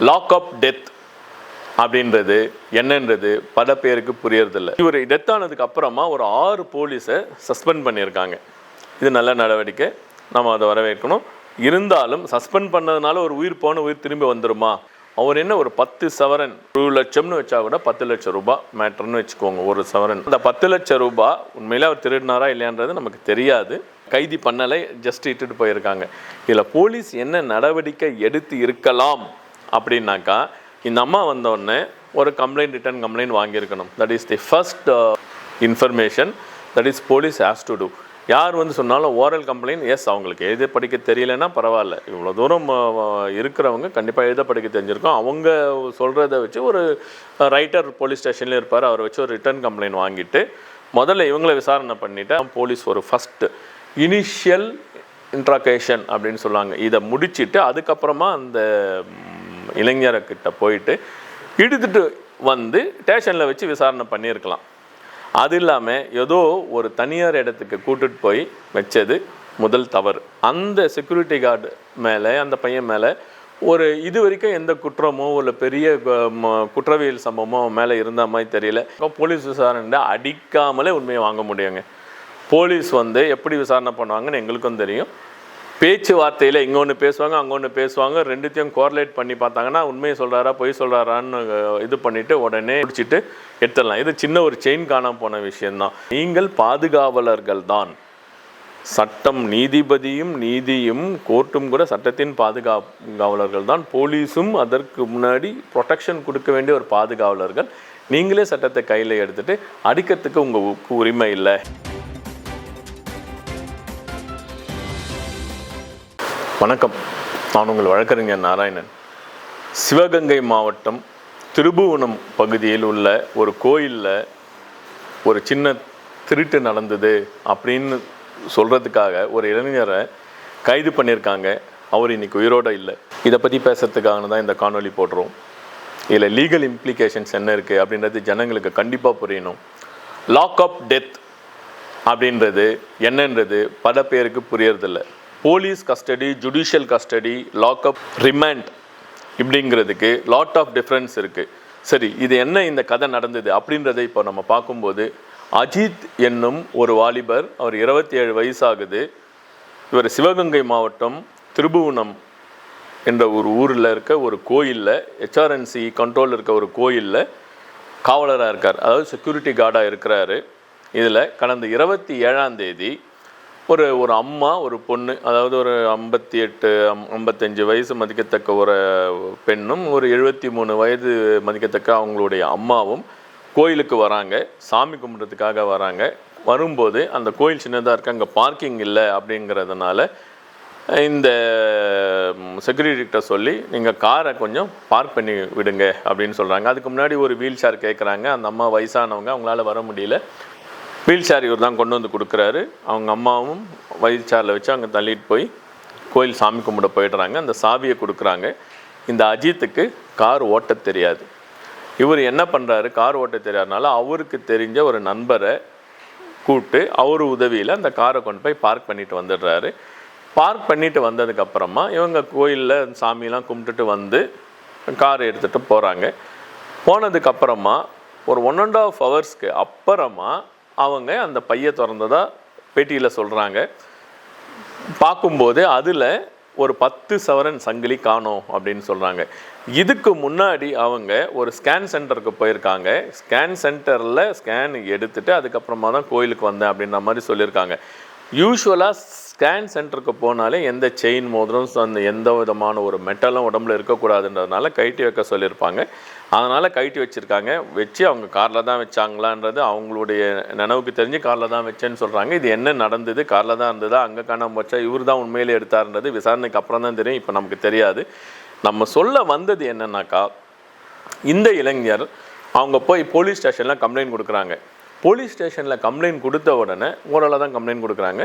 Lock அப் death அப்படின்றது என்னன்றது பல பேருக்கு புரியறதில்ல. இவர் டெத் ஆனதுக்கு அப்புறமா ஒரு ஆறு போலீஸை சஸ்பெண்ட் பண்ணியிருக்காங்க. இது நல்ல நடவடிக்கை. நம்ம அதை வரவேற்கணும். இருந்தாலும் சஸ்பெண்ட் பண்ணதுனால ஒரு உயிர் போன உயிர் திரும்பி வந்துருமா? அவர் என்ன ஒரு பத்து சவரன் ஒரு லட்சம்னு வச்சா கூட பத்து லட்சம் ரூபாய் மேட்டர்னு வச்சுக்கோங்க ஒரு சவரன். அந்த பத்து லட்சம் ரூபாய் உண்மையிலே அவர் திருடினாரா இல்லையான்றது நமக்கு தெரியாது. கைதி பண்ணலை ஜஸ்ட் இட்டுட்டு போயிருக்காங்க. இதில் போலீஸ் என்ன நடவடிக்கை எடுத்து இருக்கலாம்? அப்படின்னாக்கா இந்த அம்மா வந்தோடனே ஒரு complaint return complaint வாங்கியிருக்கணும். That is the first information that is police has to do யார் வந்து சொன்னாலும் ஓரல் கம்ப்ளைண்ட் எஸ் அவங்களுக்கு எழுத படிக்க தெரியலன்னா பரவாயில்ல. இவ்வளோ தூரம் இருக்கிறவங்க கண்டிப்பாக எழுத படிக்க தெரிஞ்சிருக்கோம். அவங்க சொல்கிறத வச்சு ஒரு ரைட்டர் போலீஸ் ஸ்டேஷன்லேயே இருப்பார். அவரை வச்சு ஒரு ரிட்டர்ன் கம்ப்ளைண்ட் வாங்கிட்டு முதல்ல இவங்களை விசாரணை பண்ணிவிட்டு போலீஸ் ஒரு ஃபஸ்ட்டு இனிஷியல் இன்ட்ராகேஷன் அப்படின்னு சொல்லுவாங்க. இதை முடிச்சிட்டு அதுக்கப்புறமா அந்த இளைஞர்கிட்ட போயிட்டு இழுத்துட்டு வந்து ஸ்டேஷனில் வச்சு விசாரணை பண்ணியிருக்கலாம். அது இல்லாமல் ஏதோ ஒரு தனியார் இடத்துக்கு கூட்டுட்டு போய் வச்சது முதல் தவறு. அந்த செக்யூரிட்டி கார்டு மேலே அந்த பையன் மேலே ஒரு இது வரைக்கும் எந்த குற்றமோ இல்லை பெரிய குற்றவியல் சம்பவமோ மேலே இருந்த மாதிரி தெரியல. போலீஸ் விசாரணை அடிக்காமலே உண்மையை வாங்க முடியுங்க. போலீஸ் வந்து எப்படி விசாரணை பண்ணுவாங்கன்னு எங்களுக்கும் தெரியும். பேச்சுவார்த்தையில் இங்கே ஒன்று பேசுவாங்க அங்கே ஒன்று பேசுவாங்க. ரெண்டுத்தையும் கோர்லேட் பண்ணி பார்த்தாங்கன்னா உண்மையை சொல்கிறாரா பொய் சொல்கிறாரான்னு இது பண்ணிவிட்டு உடனே பிடிச்சிட்டு எடுத்துடலாம். இது சின்ன ஒரு செயின் காணாம போன விஷயந்தான் நீங்கள் பாதுகாவலர்கள் தான். சட்டம் நீதிபதியும் நீதியும் கோர்ட்டும் கூட சட்டத்தின் பாதுகாவலர்கள் தான். போலீஸும் அதற்கு முன்னாடி ப்ரொடெக்ஷன் கொடுக்க வேண்டிய ஒரு பாதுகாவலர்கள். நீங்களே சட்டத்தை கையில் எடுத்துகிட்டு அடிக்கிறதுக்கு உங்களுக்கு உரிமை இல்லை. வணக்கம். நான் உங்கள் வழக்கறிஞர் நாராயணன். சிவகங்கை மாவட்டம் திருபுவனம் பகுதியில் உள்ள ஒரு கோயிலில் ஒரு சின்ன திருட்டு நடந்தது அப்படின்னு சொல்கிறதுக்காக ஒரு இளைஞரை கைது பண்ணியிருக்காங்க. அவர் இன்னைக்கு உயிரோடு இல்லை. இதை பற்றி பேசுகிறதுக்காக தான் இந்த காணொளி போடுறோம். இதில் லீகல் இம்ப்ளிகேஷன்ஸ் என்ன இருக்குது அப்படின்றது ஜனங்களுக்கு கண்டிப்பாக புரியணும். லாக் அப் டெத் அப்படின்றது என்னன்றது பல பேருக்கு புரியறதில்ல. Police custody judicial custody lockup remand இப்படிங்கிறதுக்கு lot of difference இருக்குது சரி இது என்ன இந்த கதை நடந்தது அப்படின்றதை இப்போ நம்ம பார்க்கும்போது அஜித் என்னும் ஒரு வாலிபர் அவர் இருபத்தி ஏழு வயசாகுது. இவர் சிவகங்கை மாவட்டம் திருபுவனம் என்ற ஒரு ஊரில் இருக்க ஒரு கோயிலில் ஹெச்ஆர்என்சி கண்ட்ரோலில் இருக்க ஒரு கோயிலில் காவலராக இருக்கார். அதாவது செக்யூரிட்டி கார்டாக இருக்கிறாரு. இதில் கடந்த இருபத்தி ஏழாம் தேதி ஒரு ஒரு அம்மா ஒரு பொண்ணு அதாவது ஒரு ஐம்பத்தி எட்டு ஐம்பத்தஞ்சு வயசு மதிக்கத்தக்க ஒரு பெண்ணும் ஒரு எழுபத்தி மூணு வயது மதிக்கத்தக்க அவங்களுடைய அம்மாவும் கோயிலுக்கு வராங்க சாமி கும்பிட்றதுக்காக வராங்க. வரும்போது அந்த கோயில் சின்னதாக இருக்க அங்கே பார்க்கிங் இல்லை அப்படிங்கிறதுனால இந்த செக்யூரிட்டிகிட்ட சொல்லி நீங்கள் காரை கொஞ்சம் பார்க் பண்ணி விடுங்க அப்படின்னு சொல்கிறாங்க அதுக்கு முன்னாடி ஒரு வீல் சேர் கேட்குறாங்க அந்த அம்மா வயசானவங்க அவங்களால வர முடியல. வீல் சேர் இவர் தான் கொண்டு வந்து கொடுக்குறாரு. அவங்க அம்மாவும் வயிறு சேரில் வச்சு அங்கே தள்ளிட்டு போய் கோயில் சாமி கும்பிட போயிடுறாங்க. அந்த சாவியை கொடுக்குறாங்க. இந்த அஜித்துக்கு கார் ஓட்ட தெரியாது. இவர் என்ன பண்ணுறாரு கார் ஓட்ட தெரியாதனால அவருக்கு தெரிஞ்ச ஒரு நண்பரை கூப்பிட்டு அவர் உதவியில் அந்த காரை கொண்டு போய் பார்க் பண்ணிட்டு வந்துடுறாரு. பார்க் பண்ணிட்டு வந்ததுக்கப்புறமா இவங்க கோயிலில் சாமிலாம் கும்பிட்டுட்டு வந்து கார் எடுத்துகிட்டு போகிறாங்க போனதுக்கப்புறமா ஒரு ஒன் அண்ட் ஆஃப் ஹவர்ஸ்க்கு அப்புறமா அவங்க அந்த பையை திறந்ததாக பேட்டியில் சொல்கிறாங்க பார்க்கும்போது அதில் ஒரு பத்து சவரன் சங்கிலி காணோம் அப்படின்னு சொல்கிறாங்க இதுக்கு முன்னாடி அவங்க ஒரு ஸ்கேன் சென்டருக்கு போயிருக்காங்க. ஸ்கேன் சென்டரில் ஸ்கேன் எடுத்துட்டு அதுக்கப்புறமா தான் கோயிலுக்கு வந்தேன் அப்படின்ற மாதிரி சொல்லியிருக்காங்க. யூஸ்வலாக ஸ்கேன் சென்டருக்கு போனாலே எந்த செயின் மோதிரம் அந்த எந்த விதமான ஒரு மெட்டலும் உடம்புல இருக்கக்கூடாதுன்றதுனால கைட்டி வைக்க சொல்லியிருப்பாங்க. அதனால் கைட்டி வச்சுருக்காங்க. வச்சு அவங்க காரில் தான் வச்சாங்களான்றது அவங்களுடைய நினைவுக்கு தெரிஞ்சு காரில் தான் வச்சேன்னு சொல்கிறாங்க இது என்ன நடந்தது? காரில் தான் இருந்ததா? அங்கே காண வச்சா இவர் தான் உண்மையிலே எடுத்தார்ன்றது விசாரணைக்கு அப்புறம் தான் தெரியும். இப்போ நமக்கு தெரியாது. நம்ம சொல்ல வந்தது என்னன்னாக்கா இந்த இளைஞர் அவங்க போய் போலீஸ் ஸ்டேஷனில் கம்ப்ளைண்ட் கொடுக்குறாங்க. போலீஸ் ஸ்டேஷனில் கம்ப்ளைண்ட் கொடுத்த உடனே ஓரளவு தான் கம்ப்ளைண்ட் கொடுக்குறாங்க.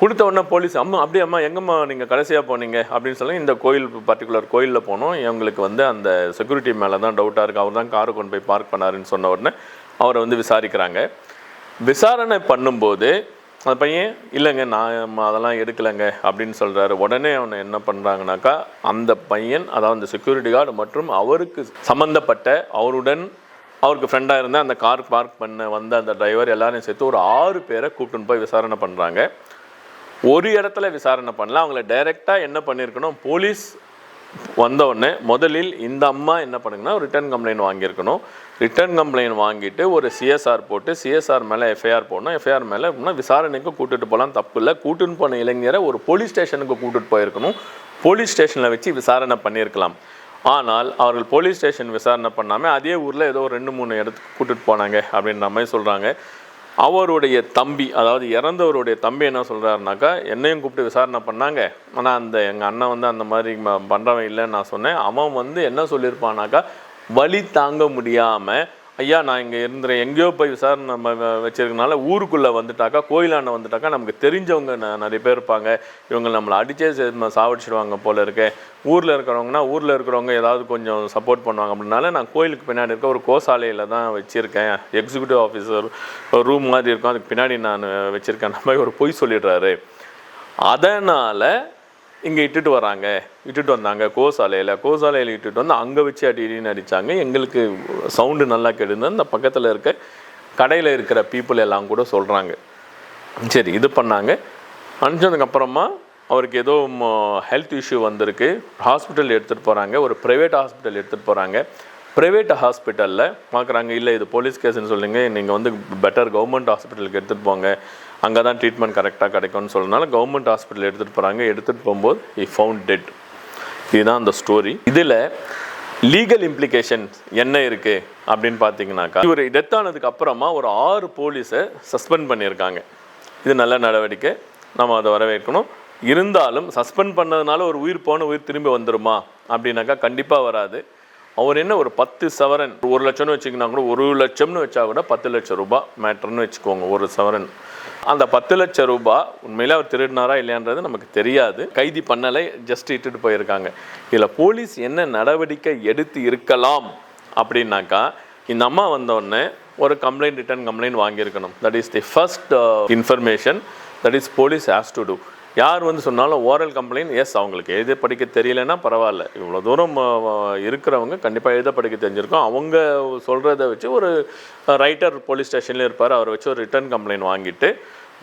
கொடுத்த உடனே போலீஸ் அம்மா அப்படியே அம்மா எங்கம்மா நீங்கள் கடைசியாக போனீங்க? அப்படின்னு சொல்லி இந்த கோயில் பர்டிகுலர் கோயிலில் போனோம். இவங்களுக்கு வந்து அந்த செக்யூரிட்டி மேலே தான் டவுட்டாக இருக்குது அவர் தான் காரை கொண்டு போய் பார்க் பண்ணாருன்னு சொன்ன உடனே அவரை வந்து விசாரிக்கிறாங்க. விசாரணை பண்ணும்போது அந்த பையன் இல்லைங்க நான் அதெல்லாம் எடுக்கலைங்க அப்படின்னு சொல்கிறாரு உடனே அவனை என்ன பண்ணுறாங்கனாக்கா அந்த பையன் அதாவது அந்த செக்யூரிட்டி கார்டு மற்றும் அவருக்கு சம்மந்தப்பட்ட அவருடன் அவருக்கு ஃப்ரெண்டாக இருந்த அந்த கார் பார்க் பண்ண வந்த அந்த டிரைவர் எல்லாரையும் சேர்த்து ஒரு ஆறு பேரை கூப்பிட்டுன்னு போய் விசாரணை பண்ணுறாங்க ஒரு இடத்துல விசாரணை பண்ணல. அவங்கள டைரெக்டாக என்ன பண்ணியிருக்கணும் போலீஸ் வந்தவுடனே முதலில் இந்த அம்மா என்ன பண்ணுங்கன்னா ரிட்டர்ன் கம்ப்ளைண்ட் வாங்கியிருக்கணும். ரிட்டர்ன் கம்ப்ளைண்ட் வாங்கிட்டு ஒரு சிஎஸ்ஆர் போட்டு சிஎஸ்ஆர் மேலே எஃப்ஐஆர் போடணும். எஃப்ஐஆர் மேலே அப்படின்னா விசாரணைக்கு கூட்டிட்டு போகலாம் தப்பு இல்லை. கூட்டின்னு போன இளைஞரை ஒரு போலீஸ் ஸ்டேஷனுக்கு கூட்டிட்டு போயிருக்கணும். போலீஸ் ஸ்டேஷனில் வச்சு விசாரணை பண்ணியிருக்கலாம். ஆனால் அவர்கள் போலீஸ் ஸ்டேஷன் விசாரணை பண்ணாமல் அதே ஊரில் ஏதோ ஒரு ரெண்டு மூணு இடத்துக்கு கூட்டிட்டு போனாங்க அப்படின்ற மாதிரி சொல்கிறாங்க அவருடைய தம்பி அதாவது இறந்தவருடைய தம்பி என்ன சொல்கிறாருனாக்கா என்னையும் கூப்பிட்டு விசாரணை பண்ணாங்க. ஆனால் அந்த எங்கள் அண்ணன் வந்து அந்த மாதிரி பண்ணுறவன் இல்லைன்னு நான் சொன்னேன். அவன் வந்து என்ன சொல்லியிருப்பானாக்கா வலி தாங்க முடியாமல் ஐயா நான் இங்கே இருந்துறேன். எங்கேயோ போய் விசாரணை நம்ம வச்சுருக்கனால ஊருக்குள்ளே வந்துட்டாக்கா கோயிலாண்ட வந்துட்டாக்கா நமக்கு தெரிஞ்சவங்க ந- நிறைய பேர் இருப்பாங்க. இவங்க நம்மளை அடித்தே சே- சாவடிச்சிடுவாங்க போல இருக்கே. ஊரில் இருக்கிறவங்கன்னா ஊரில் இருக்கிறவங்க ஏதாவது கொஞ்சம் சப்போர்ட் பண்ணுவாங்க. அப்படின்னால நான் கோயிலுக்கு பின்னாடி இருக்க ஒரு கோசாலையில் தான் வச்சுருக்கேன். எக்ஸிக்யூட்டிவ் ஆஃபீஸர் ரூம் மாதிரி இருக்கும். அதுக்கு பின்னாடி நான் வச்சுருக்கேன். நம்ம ஒரு பொய் சொல்லிடுறாரு. அதனால் இங்கே இட்டுட்டு வராங்க. இட்டுட்டு வந்தாங்க கோசாலையில். கோசாலையில் இட்டுட்டு வந்து அங்கே வச்சு அடி இடின்னு அடித்தாங்க எங்களுக்கு சவுண்டு நல்லா கெடுந்து அந்த பக்கத்தில் இருக்க கடையில் இருக்கிற பீப்புள் எல்லாம் கூட சொல்கிறாங்க சரி இது பண்ணாங்க. அனுப்பிச்சதுக்கப்புறமா அவருக்கு ஏதோ ஹெல்த் இஷ்யூ வந்திருக்கு. ஹாஸ்பிட்டல் எடுத்துகிட்டு போகிறாங்க ஒரு ப்ரைவேட் ஹாஸ்பிட்டல் எடுத்துகிட்டு போகிறாங்க ப்ரைவேட் ஹாஸ்பிட்டலில் பார்க்குறாங்க இல்லை இது போலீஸ் கேஸ்ன்னு சொல்லுங்க. நீங்கள் வந்து பெட்டர் கவர்மெண்ட் ஹாஸ்பிட்டலுக்கு எடுத்துகிட்டு போங்க. அங்கே தான் ட்ரீட்மெண்ட் கரெக்டாக கிடைக்கும்னு சொல்றதுனால கவர்மெண்ட் ஹாஸ்பிட்டல் எடுத்துகிட்டு போகிறாங்க எடுத்துகிட்டு போகும்போது இ ஃபவுண்ட் டெட் இதுதான் அந்த ஸ்டோரி இதில் லீகல் இம்ப்ளிகேஷன்ஸ் என்ன இருக்குது அப்படின்னு பார்த்தீங்கன்னாக்கா இவர் டெத் ஆனதுக்கு அப்புறமா ஒரு ஆறு போலீஸை சஸ்பெண்ட் பண்ணியிருக்காங்க. இது நல்ல நடவடிக்கை. நம்ம அதை வரவேற்கணும். இருந்தாலும் சஸ்பெண்ட் பண்ணதுனால ஒரு உயிர் போன உயிர் திரும்பி வந்துருமா அப்படின்னாக்கா கண்டிப்பாக வராது. அவர் என்ன ஒரு பத்து சவரன் ஒரு லட்சம்னு வச்சுக்கினா கூட ஒரு லட்சம்னு வச்சா கூட பத்து லட்சம் ரூபாய் மேட்டர்னு வச்சுக்கோங்க. ஒரு சவரன். அந்த பத்து லட்சம் ரூபாய் உண்மையில் அவர் திருடினாரா இல்லையான்றது நமக்கு தெரியாது. கைதி பண்ணலை ஜஸ்ட் இட்டுட்டு போயிருக்காங்க. இதில் போலீஸ் என்ன நடவடிக்கை எடுத்து இருக்கலாம் அப்படின்னாக்கா இந்த அம்மா வந்தோடனே ஒரு complaint return complaint வாங்கியிருக்கணும். That is the first information that is police has to do யார் வந்து சொன்னாலும் ஓரல் கம்ப்ளைண்ட் எஸ் அவங்களுக்கு எழுத படிக்க தெரியலன்னா பரவாயில்ல. இவ்வளோ தூரம் இருக்கிறவங்க கண்டிப்பாக எழுத படிக்க தெரிஞ்சிருக்கோம். அவங்க சொல்கிறத வச்சு ஒரு ரைட்டர் போலீஸ் ஸ்டேஷன்லேயும் இருப்பார். அவரை வச்சு ஒரு ரிட்டர்ன் கம்ப்ளைண்ட் வாங்கிட்டு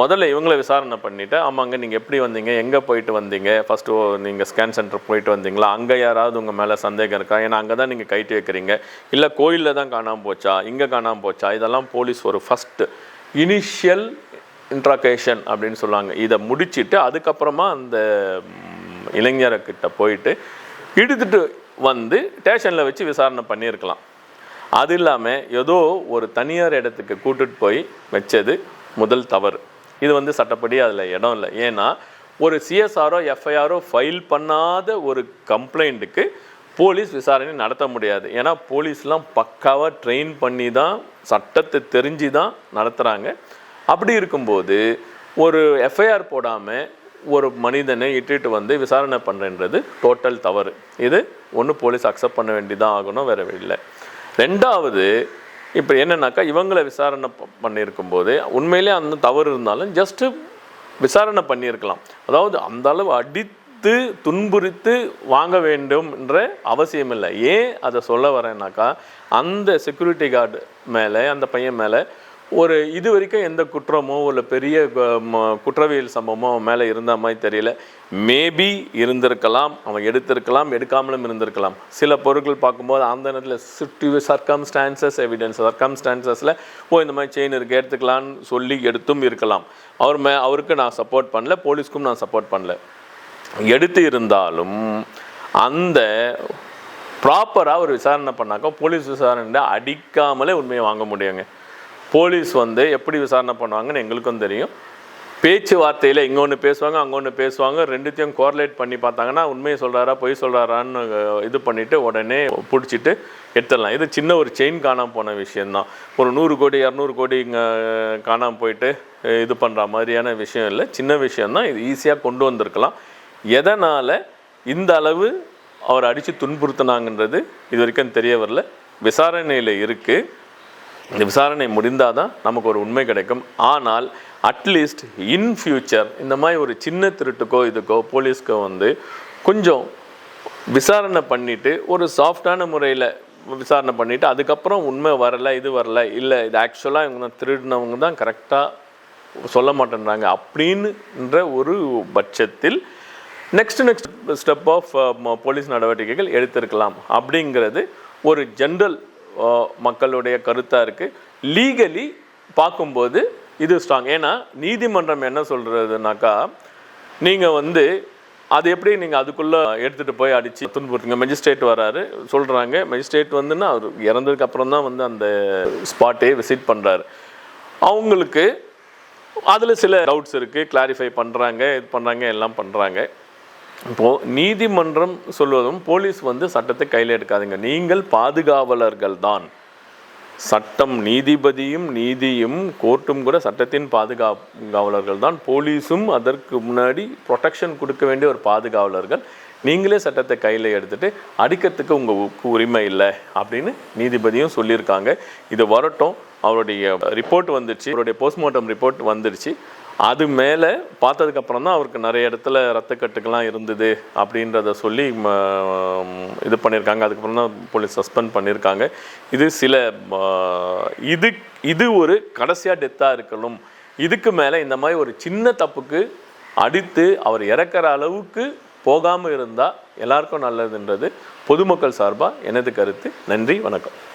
முதல்ல இவங்கள விசாரணை பண்ணிவிட்டு ஆமாங்க நீங்கள் எப்படி வந்தீங்க? எங்கே போயிட்டு வந்தீங்க? ஃபஸ்ட்டு நீங்கள் ஸ்கேன் சென்டர் போயிட்டு வந்தீங்களா? அங்கே யாராவது உங்கள் மேலே சந்தேகம் இருக்கா? ஏன்னா அங்கே தான் நீங்கள் கைட்டு வைக்கிறீங்க. இல்லை கோயிலில் தான் காணாமல் போச்சா? இங்கே காணாமல் போச்சா? இதெல்லாம் போலீஸ் ஒரு ஃபஸ்ட்டு இனிஷியல் இன்ட்ராகேஷன் அப்படின்னு சொல்லுவாங்க. இதை முடிச்சுட்டு அதுக்கப்புறமா அந்த இளைஞர்கிட்ட போயிட்டு இழுத்துட்டு வந்து ஸ்டேஷனில் வச்சு விசாரணை பண்ணியிருக்கலாம். அது இல்லாமல் ஏதோ ஒரு தனியார் இடத்துக்கு கூட்டிட்டு போய் வச்சது முதல் தவறு. இது வந்து சட்டப்படி அதில் இடம் இல்லை. ஏன்னா ஒரு சிஎஸ்ஆரோ எஃப்ஐஆரோ ஃபைல் பண்ணாத ஒரு கம்ப்ளைண்ட்டுக்கு போலீஸ் விசாரணை நடத்த முடியாது. ஏன்னா போலீஸ்லாம் பக்காவாக ட்ரெயின் பண்ணி தான் சட்டத்தை தெரிஞ்சு தான் நடத்துகிறாங்க அப்படி இருக்கும்போது ஒரு எஃப்ஐஆர் போடாமல் ஒரு மனிதனை இட்டுட்டு வந்து விசாரணை பண்ணுறன்றது டோட்டல் தவறு. இது ஒன்று போலீஸ் அக்செப்ட் பண்ண வேண்டிதான் ஆகணும் வேறு இல்லை. ரெண்டாவது இப்போ என்னென்னாக்கா இவங்களை விசாரணை பண்ணியிருக்கும் பண்ணியிருக்கும்போது உண்மையிலே அந்த தவறு இருந்தாலும் ஜஸ்ட்டு விசாரணை பண்ணியிருக்கலாம். அதாவது அந்த அளவு அடித்து துன்புறுத்து வாங்க வேண்டும் என்ற அவசியம் இல்லை. ஏன் அதை சொல்ல வரேன்னாக்கா அந்த செக்யூரிட்டி கார்டு மேலே அந்த பையன் மேலே ஒரு இது வரைக்கும் எந்த குற்றமோ இல்லை பெரிய ம- குற்றவியல் சம்பவமோ அவன் மேலே இருந்த மாதிரி தெரியல. மேபி இருந்திருக்கலாம் அவன் எடுத்திருக்கலாம் எடுக்காமலும் இருந்திருக்கலாம். சில பொருட்கள் பார்க்கும்போது அந்த நேரத்தில் சுற்றி சர்க்கம்ஸ்டான்சஸ் எவிடன்ஸ் சர்க்கம்ஸ்டான்சஸில் ஓ இந்த மாதிரி செயின் இருக்குது எடுத்துக்கலான்னு சொல்லி எடுத்தும் இருக்கலாம். அவர் மே அவருக்கு நான் சப்போர்ட் பண்ணல போலீஸ்க்கும் நான் சப்போர்ட் பண்ணல. எடுத்து இருந்தாலும் அந்த ப்ராப்பராக ஒரு விசாரணை பண்ணாக்கா போலீஸ் விசாரணை அடிக்காமலே உண்மையை வாங்க முடியுங்க. போலீஸ் வந்து எப்படி விசாரணை பண்ணுவாங்கன்னு எங்களுக்கும் தெரியும். பேச்சுவார்த்தையில் இங்கே ஒன்று பேசுவாங்க அங்கே ஒன்று பேசுவாங்க ரெண்டுத்தையும் கோர்லேட் பண்ணி பார்த்தாங்கன்னா உண்மையை சொல்கிறாரா பொய் சொல்கிறாரான்னு இது பண்ணிவிட்டு உடனே பிடிச்சிட்டு எடுத்துடலாம். இது சின்ன ஒரு செயின் காணாமல் போன விஷயந்தான் ஒரு நூறு கோடி இரநூறு கோடி இங்கே காணாமல் போயிட்டு இது பண்ணுற மாதிரியான விஷயம் இல்லை. சின்ன விஷயந்தான் இது ஈஸியாக கொண்டு வந்திருக்கலாம். எதனால் இந்த அளவு அவர் அடித்து துன்புறுத்தினாங்கன்றது இது வரைக்கும் தெரிய வரல. விசாரணையில் இருக்குது இந்த விசாரணை முடிந்தால் தான் நமக்கு ஒரு உண்மை கிடைக்கும். ஆனால் அட்லீஸ்ட் இன் ஃபியூச்சர் இந்த மாதிரி ஒரு சின்ன திருட்டுக்கோ இதுக்கோ போலீஸ்க்கோ வந்து கொஞ்சம் விசாரணை பண்ணிவிட்டு ஒரு சாஃப்டான முறையில் விசாரணை பண்ணிவிட்டு அதுக்கப்புறம் உண்மை வரலை இது வரலை இல்லை இது ஆக்சுவலாக இவங்க தான் திருடினவங்க தான் கரெக்டாக சொல்ல மாட்டேன்றாங்க அப்படின்ற ஒரு பட்சத்தில் next next step of police நடவடிக்கைகள் எடுத்திருக்கலாம் அப்படிங்கிறது ஒரு ஜென்ரல் மக்களுடைய கருத்தாக இருக்குது லீகலி பார்க்கும்போது இது ஸ்ட்ராங் ஏன்னா நீதிமன்றம் என்ன சொல்கிறதுனாக்கா நீங்கள் வந்து அது எப்படி நீங்கள் அதுக்குள்ளே எடுத்துகிட்டு போய் அடித்து துன்புறுத்துங்க. மெஜிஸ்ட்ரேட் வராரு சொல்கிறாங்க மெஜிஸ்ட்ரேட் வந்துன்னா அவர் இறந்ததுக்கு அப்புறம் தான் வந்து அந்த ஸ்பாட்டே விசிட் பண்ணுறாரு அவங்களுக்கு அதில் சில டவுட்ஸ் இருக்குது கிளாரிஃபை பண்ணுறாங்க இது பண்ணுறாங்க எல்லாம் பண்ணுறாங்க இப்போது நீதிமன்றம் சொல்வதும் போலீஸ் வந்து சட்டத்தை கையில் எடுக்காதீங்க. நீங்கள் பாதுகாவலர்கள் தான். சட்டம் நீதிபதியும் நீதியும் கோர்ட்டும் கூட சட்டத்தின் பாதுகாவலர்கள் தான். போலீஸும் அதற்கு முன்னாடி ப்ரொடெக்ஷன் கொடுக்க வேண்டிய ஒரு பாதுகாவலர்கள். நீங்களே சட்டத்தை கையில் எடுத்துட்டு அடிக்கிறதுக்கு உங்கள் உரிமை இல்லை அப்படின்னு நீதிபதியும் சொல்லியிருக்காங்க. இது வரட்டும். அவருடைய ரிப்போர்ட் வந்துடுச்சு அவருடைய போஸ்ட்மார்ட்டம் ரிப்போர்ட் வந்துடுச்சு அது மேலே பார்த்ததுக்கப்புறம் தான் அவருக்கு நிறைய இடத்துல ரத்தக்கட்டுக்கெல்லாம் இருந்தது அப்படின்றத சொல்லி இது பண்ணியிருக்காங்க. அதுக்கப்புறம் தான் போலீஸ் சஸ்பெண்ட் பண்ணியிருக்காங்க. இது சில இது இது ஒரு கடைசியாக டெத்தாக இருக்கணும். இதுக்கு மேலே இந்த மாதிரி ஒரு சின்ன தப்புக்கு அடித்து அவர் இறக்குற அளவுக்கு போகாமல் இருந்தால் எல்லாருக்கும் நல்லதுன்றது பொதுமக்கள் சார்பாக எனது கருத்து. நன்றி வணக்கம்.